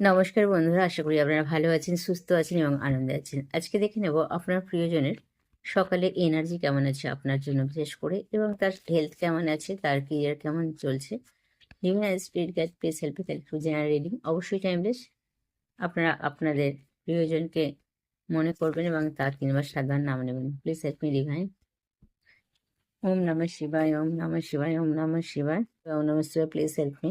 নমস্কার বন্ধুরা, আশা করি আপনারা ভালো আছেন, সুস্থ আছেন এবং আনন্দে আছেন। আজকে দেখে নেব আপনার প্রিয়জনের সকালে এনার্জি কেমন আছে আপনার জন্য বিশেষ করে এবং তার হেলথ কেমন আছে, তার কেরিয়ার কেমন চলছে। বিভিন্ন speed guide place help to general reading অবশ্যই টাইমলেস আপনারা আপনাদের প্রিয়জনকে মনে করবেন এবং তার তিনবার সাধারণ নাম নেবেন। প্লিজ হেল্প মি ডিভাইন ওম নমঃ শিবায়, ওম নমঃ শিবায়, ওম নমঃ শিবায়, ওম নমঃ শিবায় প্লিজ হেল্প মি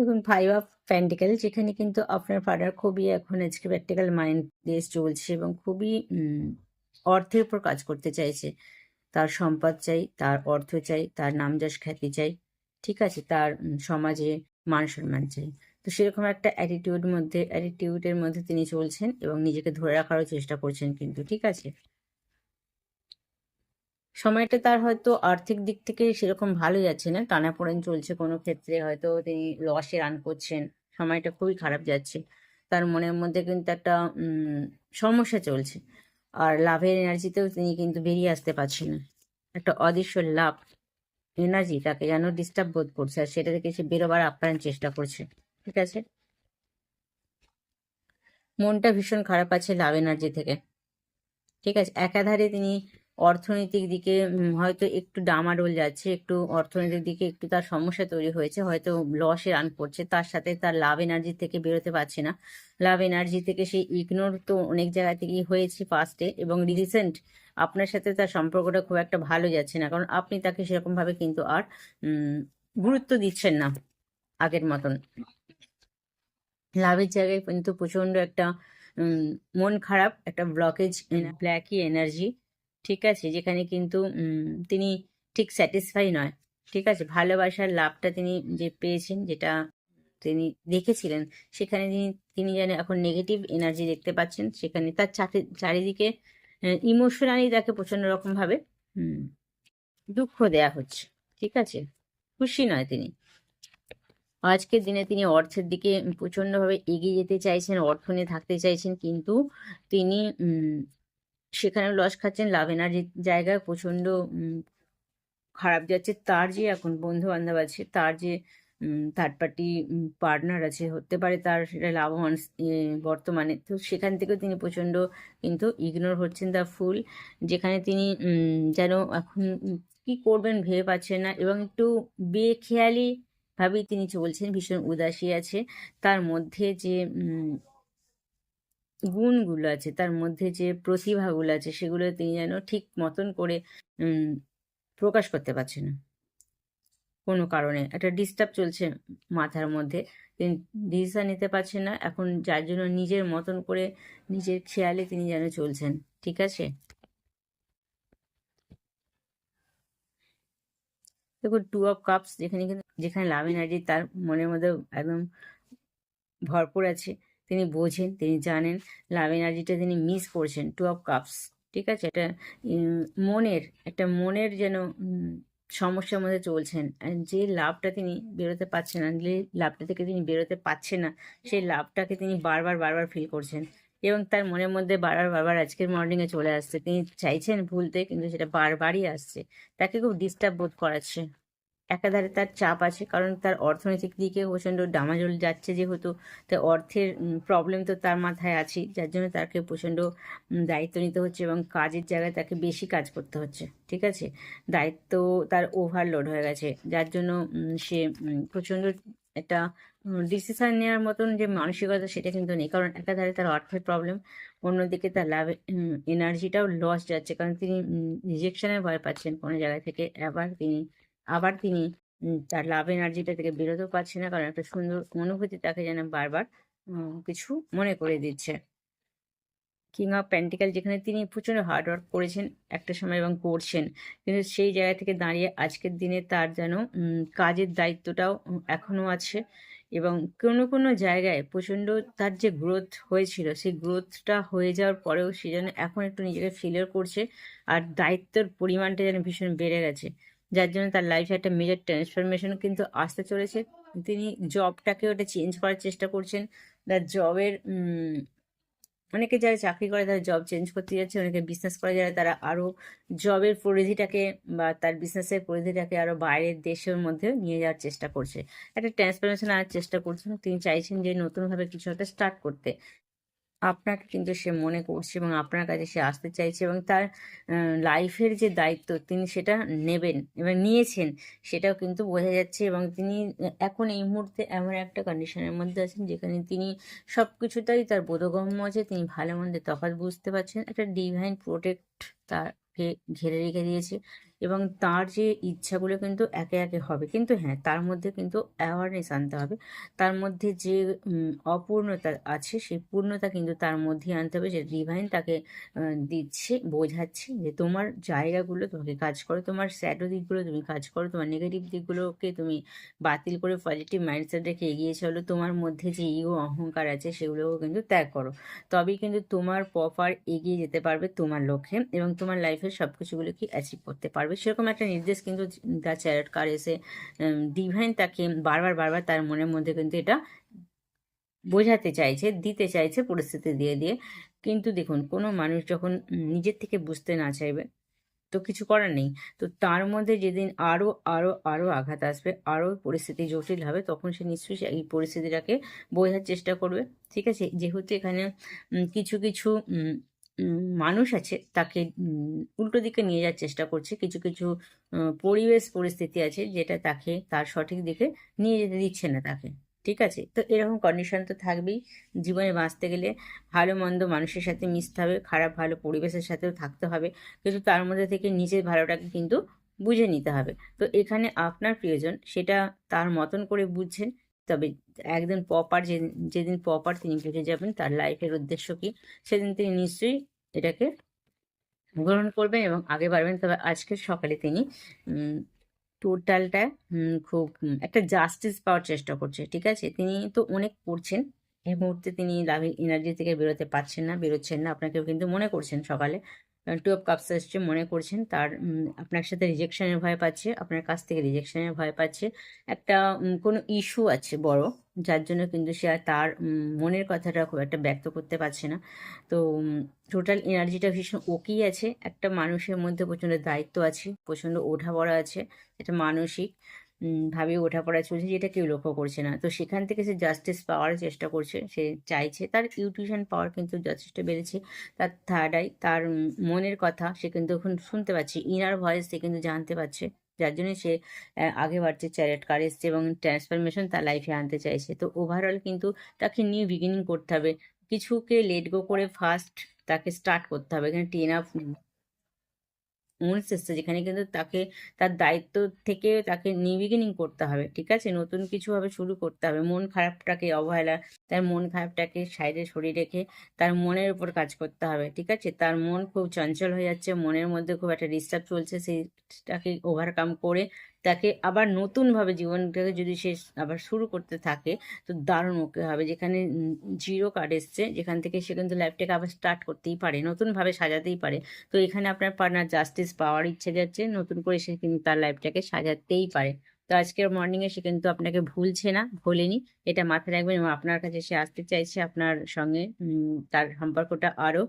দেখুন ফাইভ অফ প্যান্টিক্যাল যেখানে কিন্তু আপনার ফাদার খুবই এখন আজকে প্র্যাকটিক্যাল মাইন্ড দিয়ে চলছে এবং খুবই অর্থের উপর কাজ করতে চাইছে। তার সম্পদ চাই, তার অর্থ চাই, তার নাম যশ খ্যাতি চাই, ঠিক আছে? তার সমাজে মান সম্মান চাই। তো সেরকম একটা অ্যাটিটিউড মধ্যে অ্যাটিটিউডের মধ্যে তিনি চলছেন এবং নিজেকে ধরে রাখারও চেষ্টা করছেন কিন্তু, ঠিক আছে? সময়টা তার হয়তো আর্থিক দিক থেকে সেরকম ভালো যাচ্ছে না। টানাপোড়েন চলছে কোনো ক্ষেত্রে, হয়তো তিনি লসে রান করছেন, সময়টা খুবই খারাপ যাচ্ছে। তার মনের মধ্যে কিন্তু একটা সমস্যা চলছে। আর লাভের এনার্জিতেও তিনি কিন্তু বেরিয়ে আসতে পারছেন না। একটা অদৃশ্য লাভ এনার্জি তাকে যেন ডিস্টার্ব বোধ করছে আর সেটা থেকে সে বেরোবার আপ্রাণ চেষ্টা করছে। ঠিক আছে? মনটা ভীষণ খারাপ আছে লাভ এনার্জি থেকে। ঠিক আছে? একাধারে তিনি অর্থনৈতিক দিকে হয়তো একটু ডামাডোল যাচ্ছে একটু অর্থনৈতিক দিকে একটু তার সমস্যা তৈরি হয়েছে হয়তো লসে রান করছে তার সাথে তার লাভ এনার্জি থেকে বেরোতে পারছে না। লাভ এনার্জি থেকে সেই ইগনোর তো অনেক জায়গা থেকেই হয়েছে ফার্স্টে এবং রিসেন্ট আপনার সাথে তার সম্পর্কটা খুব একটা ভালো যাচ্ছে না কারণ আপনি তাকে সেরকম ভাবে কিন্তু আর গুরুত্ব দিচ্ছেন না আগের মতন। লাভের জায়গায় কিন্তু প্রচণ্ড একটা মন খারাপ একটা ব্লকেজ ব্ল্যাকি এনার্জি ঠিক আছে? যেখানে কিন্তু তিনি ঠিক স্যাটিসফাই নয়। ঠিক আছে? ভালোবাসার লাভটা তিনি যে পেয়েছেন, যেটা তিনি দেখেছিলেন, সেখানে তিনি তিনি যেন এখন নেগেটিভ এনার্জি দেখতে পাচ্ছেন, সেখানে তার চারি- চারিদিকে ইমোশনালি তাকে প্রচণ্ড রকম ভাবে দুঃখ দেয়া হচ্ছে। ঠিক আছে? খুশি নয় তিনি। আজকের দিনে তিনি অর্থের দিকে প্রচন্ডভাবে এগিয়ে যেতে চাইছেন, অর্থ নিয়ে থাকতে চাইছেন, কিন্তু তিনি সেখানে লস খাচ্ছেন লাভ এনার্জির জায়গায় প্রচণ্ড উম, খারাপ যাচ্ছে। তার যে এখন বন্ধু বান্ধব আছে তার যে থার্ড পার্টি পার্টনার আছে হতে পারে তার সেটা লাভবান বর্তমানে। তো সেখান থেকেও তিনি প্রচণ্ড কিন্তু ইগনোর হচ্ছেন দ্য ফুল যেখানে তিনি যেন এখন কি করবেন ভেবে পাচ্ছেন না এবং একটু বেখেয়ালি ভাবেই তিনি চলছেন ভীষণ উদাসী আছে। তার মধ্যে যে গুণগুলো আছে, তার মধ্যে যে প্রতিভাগুলো আছে, সেগুলো তিনি যেন ঠিক মতন করে প্রকাশ করতে পারছেন। না কোনো কারণে একটা ডিস্টার্ব চলছে মাথার মধ্যে, তিনি ডিসিশন নিতে পারছেন না, এখন যার জন্য নিজের মতন করে নিজের খেয়ালে তিনি যেন চলছেন, ঠিক আছে? দেখুন টু অফ কাপস যেখানে যেখানে লাভ এনার্জি তার মনের মধ্যে একদম ভরপুর আছে। তিনি বোঝেন, তিনি জানেন লাভ এনার্জিটা তিনি মিস করছেন টু অফ কাপস ঠিক আছে? এটা মনের, একটা মনের যেন সমস্যার মধ্যে চলছেন। যে লাভটা তিনি বেরোতে পারছেন না যে লাভটা থেকে তিনি বেরোতে পারছেন না, সেই লাভটাকে তিনি বারবার বারবার ফিল করছেন। এবং তার মনের মধ্যে বারবার বারবার আজকের মর্নিংয়ে চলে আসছে। তিনি চাইছেন ভুলতে, কিন্তু সেটা বারবারই আসছে। তাকে খুব ডিস্টার্ব বোধ করাচ্ছে। একাধারে তার চাপ আছে, কারণ তার অর্থনৈতিক দিকে প্রচণ্ড ডামাজল যাচ্ছে যেহেতু তাই অর্থের প্রবলেম তো তার মাথায় আছে যার জন্য তাকে প্রচণ্ড দায়িত্ব নিতে হচ্ছে এবং কাজের জায়গায় তাকে বেশি কাজ করতে হচ্ছে, ঠিক আছে? দায়িত্ব তার ওভারলোড হয়ে গেছে, যার জন্য সে প্রচণ্ড একটা ডিসিশন নেওয়ার মতন যে মানসিকতা সেটা কিন্তু নেই, কারণ একাধারে তার অর্থের প্রবলেম অন্যদিকে তার লাভ এনার্জিটাও লস যাচ্ছে, কারণ তিনি রিজেকশনের ভয় পাচ্ছেন কোনো জায়গা থেকে আবার তিনি আবার তিনি তার লাভ এনার্জিটা থেকে বেরোতেও পারছে না কারণ একটা সুন্দর অনুভূতি তাকে যেন বারবার কিছু মনে করে দিচ্ছে। কিং অফ প্যান্টিক্যাল যেখানে তিনি প্রচণ্ড হার্ডওয়ার্ক করেছেন একটা সময় এবং করছেন। কিন্তু সেই জায়গা থেকে দাঁড়িয়ে আজকের দিনে তার যেন কাজের দায়িত্বটাও উম, এখনও আছে এবং কোনো কোনো জায়গায় প্রচণ্ড তার যে গ্রোথ হয়েছিল সেই গ্রোথটা হয়ে যাওয়ার পরেও সে যেন এখন একটু নিজেকে ফিলিয়ার করছে আর দায়িত্বের পরিমাণটা যেন ভীষণ বেড়ে গেছে। যার জন্য তার লাইফে একটা মেজর ট্রান্সফরমেশন কিন্তু আসতে চলেছে। তিনি জবটাকে ওটা চেঞ্জ করার চেষ্টা করছেন। তার জবের অনেকে যারা চাকরি করে তারা জব চেঞ্জ করতে যাচ্ছে, অনেকে বিজনেস করে যারা, তারা আরও জবের পরিধিটাকে বা তার বিজনেসের পরিধিটাকে আরও বাইরের দেশের মধ্যে নিয়ে যাওয়ার চেষ্টা করছে। একটা ট্রান্সফরমেশন আনার চেষ্টা করছেন। তিনি চাইছেন যে নতুনভাবে কিছু একটা স্টার্ট করতে। আপনাকে কিন্তু সে মনে করছে এবং আপনার কাছে সে আসতে চাইছে এবং তার লাইফের যে দায়িত্ব তিনি সেটা নেবেন এবং নিয়েছেন, সেটাও কিন্তু বোঝা যাচ্ছে এবং তিনি এখন এই মুহূর্তে এমন একটা কন্ডিশনের মধ্যে আছেন যেখানে তিনি সব কিছুটাই তার বোধগম্য আছে, তিনি ভালো মন্দের তফাৎ বুঝতে পারছেন। একটা ডিভাইন প্রোটেক্ট তাকে ঘিরে রেখে দিয়েছে। এবং তার যে ইচ্ছাগুলো কিন্তু একে একে হবে। কিন্তু হ্যাঁ তার মধ্যে কিন্তু অ্যাওয়ারনেস আনতে হবে। তার মধ্যে যে অপূর্ণতা আছে, সেই পূর্ণতা কিন্তু তার মধ্যে আনতে হবে যে ডিভাইন তাকে দিচ্ছে, বোঝাচ্ছে যে, তোমার জায়গাগুলো তোমাকে কাজ করো, তোমার স্যাডো দিকগুলো তুমি কাজ করো, তোমার নেগেটিভ দিকগুলোকে তুমি বাতিল করে পজিটিভ মাইন্ডসেট রেখে এগিয়ে চলো, তোমার মধ্যে যে ইগো অহংকার আছে, সেগুলোকেও কিন্তু ত্যাগ করো। তবেই কিন্তু তোমার প্রপার এগিয়ে যেতে পারবে তোমার লক্ষ্যে এবং তোমার লাইফের সব কিছুগুলোকে অ্যাচিভ করতে পারবে। সেরকম একটা নির্দেশ কিন্তু দ্য চ্যারেট কার এসে ডিভাইন তাকে বারবার বারবার তার মনের মধ্যে কিন্তু এটা বোঝাতে চাইছে, দিতে চাইছে পরিস্থিতি দিয়ে দিয়ে। কিন্তু দেখুন, কোনো মানুষ যখন নিজের থেকে বুঝতে না চাইবে, তো কিছু করার নেই। তো তার মধ্যে যেদিন আরও আরও আরও আঘাত আসবে আরও পরিস্থিতি জটিল হবে, তখন সে নিশ্চয়ই এই পরিস্থিতিটাকে বোঝার চেষ্টা করবে। ঠিক আছে? যেহেতু এখানে কিছু কিছু মানুষ আছে, তাকে উল্টো দিকে নিয়ে যাওয়ার চেষ্টা করছে। কিছু কিছু পরিবেশ পরিস্থিতি আছে যেটা তাকে, তার সঠিক দিকে নিয়ে যেতে দিচ্ছে না তাকে, ঠিক আছে? তো এরকম কন্ডিশন তো থাকবেই। জীবনে বাঁচতে গেলে ভালো, মন্দ মানুষের সাথে মিশতে হবে, খারাপ, ভালো পরিবেশের সাথেও থাকতে হবে। কিন্তু তার মধ্যে থেকে নিজের ভালোটাকে কিন্তু বুঝে নিতে হবে। তো এখানে আপনার প্রিয়জন, সেটা তার মতন করে বুঝছেন, তবে একদিন প্রপার যেদিন প্রপার তিনি বুঝে যাবেন, তার লাইফের উদ্দেশ্য কি, সেদিন তিনি নিশ্চয়ই এটাকে গ্রহণ করবেন এবং আগে বাড়বেন। তবে আজকে সকালে তিনি টোটালটা খুব একটা জাস্টিস পাওয়ার চেষ্টা করছে, ঠিক আছে? তিনি তো অনেক করছেন। এই মুহূর্তে তিনি লাভ এনার্জি থেকে বেরোতে পারছেন না, বেরোচ্ছেন না। আপনাকেও কিন্তু মনে করছেন সকালে। টুয়েলভ কাপস এসছে, মনে করছেন। তার আপনার সাথে রিজেকশনের ভয় পাচ্ছে, আপনার কাছ থেকে রিজেকশনের ভয় পাচ্ছে। একটা কোনো ইস্যু আছে বড়। যার জন্য কিন্তু সে আর তার মনের কথাটা খুব একটা ব্যক্ত করতে পারছে না। তো টোটাল এনার্জিটা ভীষণ ওকেই আছে। একটা মানুষের মধ্যে প্রচণ্ড দায়িত্ব আছে, প্রচণ্ড ওঠাপড়া আছে, এটা মানসিক ভাবে ওঠাপড়া চলছে যেটা কেউ লক্ষ্য করছে না। তো সেখান থেকে সে জাস্টিস পাওয়ার চেষ্টা করছে, সে চাইছে। তার ইউটিউশন পাওয়ার কিন্তু যথেষ্ট বেড়েছে। তার থার্ড আই তার মনের কথা সে কিন্তু এখন শুনতে পাচ্ছে। ইনার ভয়েস সে কিন্তু জানতে পারছে। যার জন্য সে আগে বাড়ছে চ্যারেট কার এসছে এবং ট্রান্সফরমেশন তার লাইফে আনতে চাইছে। তো ওভারঅল কিন্তু তাকে নিউ বিগিনিং করতে হবে। কিছুকে লেট গো করে ফার্স্ট তাকে স্টার্ট করতে হবে। এখানে টেন আপ উনিশ এসছে, যেখানে কিন্তু তাকে, তার দায়িত্ব থেকে তাকে নিবিগিনিং করতে হবে, ঠিক আছে? নতুন কিছু ভাবে শুরু করতে হবে। মন খারাপটাকে অবহেলা, তার মন খারাপটাকে সাইডে সরিয়ে রেখে তার মনের উপর কাজ করতে হবে, ঠিক আছে? তার মন খুব চঞ্চল হয়ে যাচ্ছে, মনের মধ্যে খুব একটা ডিস্টার্ব চলছে সেইটাকে ওভারকাম করে তাকে আবার নতুনভাবে জীবনটাকে যদি সে আবার শুরু করতে থাকে, তো দারুণ ওকে হবে। যেখানে জিরো কার্ড এসছে, যেখান থেকে সে কিন্তু লাইফটাকে আবার স্টার্ট করতেই পারে, নতুনভাবে সাজাতেই পারে। তো এখানে আপনার পার্টনার জাস্টিস পাওয়ার ইচ্ছে যাচ্ছে, নতুন করে সে কিন্তু তার লাইফটাকে সাজাতেই পারে। তো আজকের মর্নিংয়ে সে কিন্তু আপনাকে ভুলছে না, ভোলেনি। এটা মাথায় রাখবেন এবং আপনার কাছে সে আসতে চাইছে, আপনার সঙ্গে তার সম্পর্কটা আরও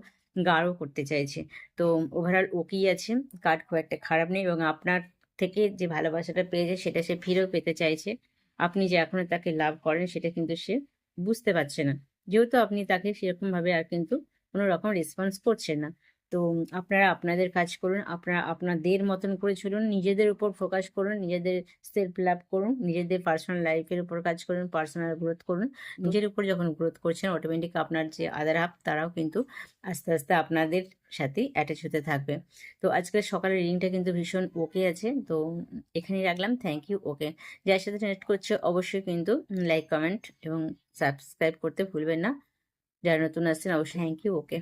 গাঢ় করতে চাইছে। তো ওভারঅল ওকেই আছে, কার্ড খুব একটা খারাপ নেই এবং আপনার থেকে যে ভালোবাসাটা পেয়েছে সেটা সে ফিরেও পেতে চাইছে। আপনি যে এখনও তাকে লাভ করেন সেটা কিন্তু সে বুঝতে পারছে না। যেহেতু আপনি তাকে সেরকম ভাবে আর কিন্তু কোনো রকম রেসপন্স করছেন না। তো আপনারা আপনাদের কাজ করুন আপনারা আপনাদের মতন করে চলুন নিজেদের উপর ফোকাস করুন নিজেদের সেলফ লাভ করুন নিজেদের পার্সোনাল লাইফের উপর কাজ করুন পার্সোনাল গ্রোথ করুন। নিজের উপর যখন গ্রোথ করছেন অটোমেটিক আপনার যে আদার হাফ তারাও কিন্তু আস্তে আস্তে আপনাদের সাথেই অ্যাটাচ হতে থাকবে। তো আজকের সকালের রিডিংটা কিন্তু ভীষণ ওকে আছে। তো এখানেই রাখলাম। থ্যাংক ইউ ওকে যার সাথে কানেক্ট করছে অবশ্যই কিন্তু লাইক কমেন্ট এবং সাবস্ক্রাইব করতে ভুলবেন না। যারা নতুন আসছেন অবশ্যই থ্যাংক ইউ ওকে